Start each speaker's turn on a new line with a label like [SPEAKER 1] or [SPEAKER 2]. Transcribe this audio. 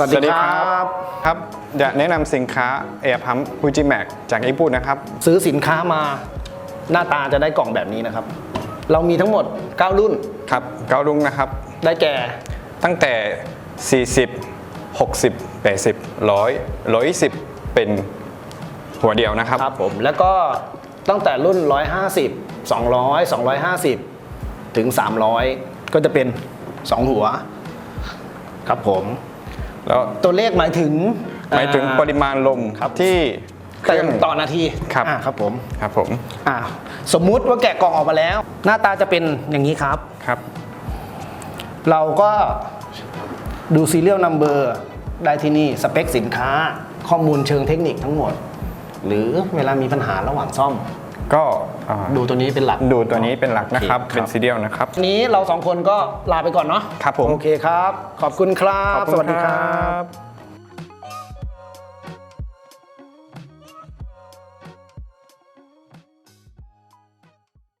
[SPEAKER 1] สวัสดีครับ
[SPEAKER 2] ครับจะแนะนำสินค้าแอร์พัมฟูจิแม็กจากญี่ปุ่นนะครับ
[SPEAKER 1] ซื้อสินค้ามาหน้าตาจะได้กล่องแบบนี้นะครับ เรามีทั้งหมด 9 รุ่น
[SPEAKER 2] ครับเกาลุงนะครับ
[SPEAKER 1] ได้แก่
[SPEAKER 2] ตั้งแต่ 40 60 80 100 120 เป็นหัวเดียวนะครับ
[SPEAKER 1] ครับผมแล้วก็ตั้งแต่รุ่น 150 200 250 ถึง 300 ก็จะเป็น 2 หัว ครับผม
[SPEAKER 2] แล้ว
[SPEAKER 1] ตัวเลขหมายถึง
[SPEAKER 2] หมายถึง
[SPEAKER 1] อ่
[SPEAKER 2] ปริมาณลม
[SPEAKER 1] ครับ
[SPEAKER 2] ที่เค
[SPEAKER 1] เติ
[SPEAKER 2] รื่อ
[SPEAKER 1] ม
[SPEAKER 2] ง
[SPEAKER 1] ต่อนาที
[SPEAKER 2] ครับ
[SPEAKER 1] อ่าครับผม
[SPEAKER 2] ครับผม
[SPEAKER 1] อ่าสมมุติว่าแกะกล่องออกมาแล้ว หน้าตาจะเป็นอย่างนี้ครับ
[SPEAKER 2] ครับ
[SPEAKER 1] เราก็ดูซีเรียลนัมเบอร์ได้ที่นี่สเปคสินค้าข้อมูลเชิงเทคนิคทั้งหมด หรือเวลามีปัญหาระหว่างซ่อม
[SPEAKER 2] ก็อ่า
[SPEAKER 1] ดูตัวนี้เป็นหลัก
[SPEAKER 2] ดูตัวนี้เป็นหลักนะครับ
[SPEAKER 1] โอเค
[SPEAKER 2] เป็นซีเรียลนะครับ
[SPEAKER 1] วันนี้เราสองคนก็ลาไปก่อนเนาะ
[SPEAKER 2] ครับผม
[SPEAKER 1] โอเคครับ ขอบคุณครับ
[SPEAKER 2] ขอบคุณ
[SPEAKER 1] สวัสดีครั
[SPEAKER 2] ครับบ